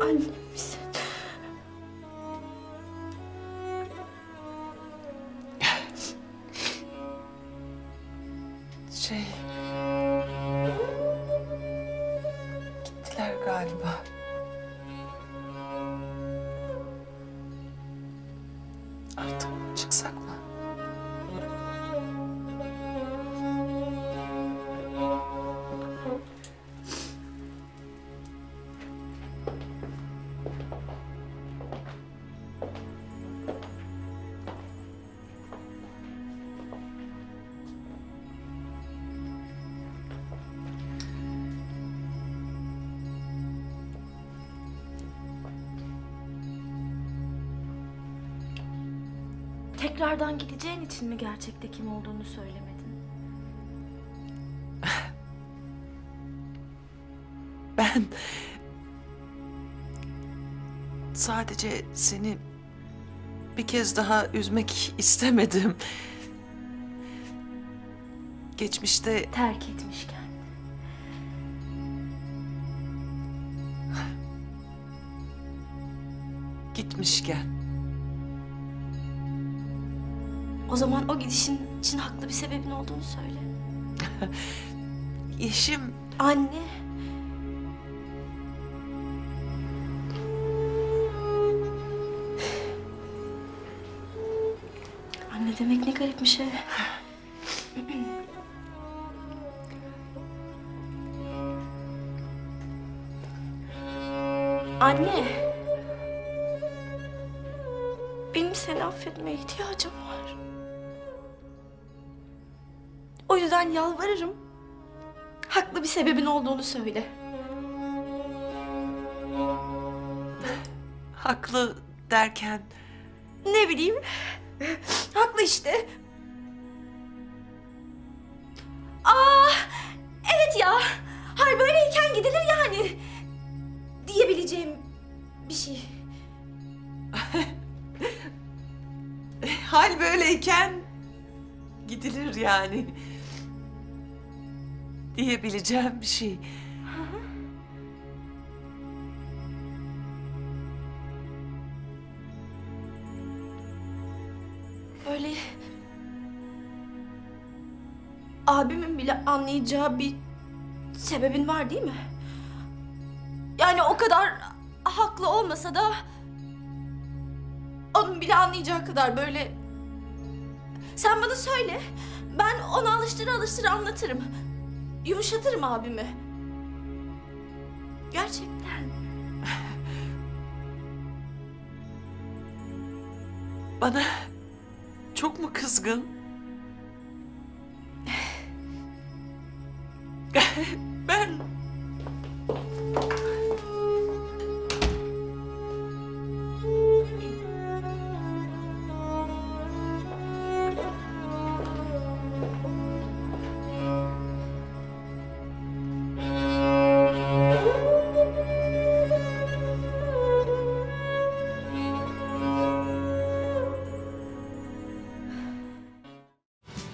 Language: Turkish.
Annemsin. Şey... Gittiler galiba. Artık Tekrardan gideceğin için mi gerçekte kim olduğunu söylemedin? Ben... Sadece seni bir kez daha üzmek istemedim. Geçmişte Terk etmişken. gitmişken O zaman o gidişin için haklı bir sebebin olduğunu söyle. Yeşim Anne. Demek ne garip bir şey. Anne. Benim seni affetmeye ihtiyacım var. O yüzden yalvarırım. Haklı bir sebebin olduğunu söyle. haklı derken Ne bileyim. Haklı işte. Aa, evet ya. Hayır böyleyken gidilir yani. Diyebileceğim bir şey. hal böyleyken gidilir yani. Diyebileceğim bir şey. Böyle abimin bile anlayacağı bir sebebin var değil mi? Yani o kadar haklı olmasa da onun bile anlayacağı kadar böyle sen bana söyle. Ben onu alıştıra alıştıra anlatırım. Yumuşatırım abimi. Gerçekten. Bana çok mu kızgın? ben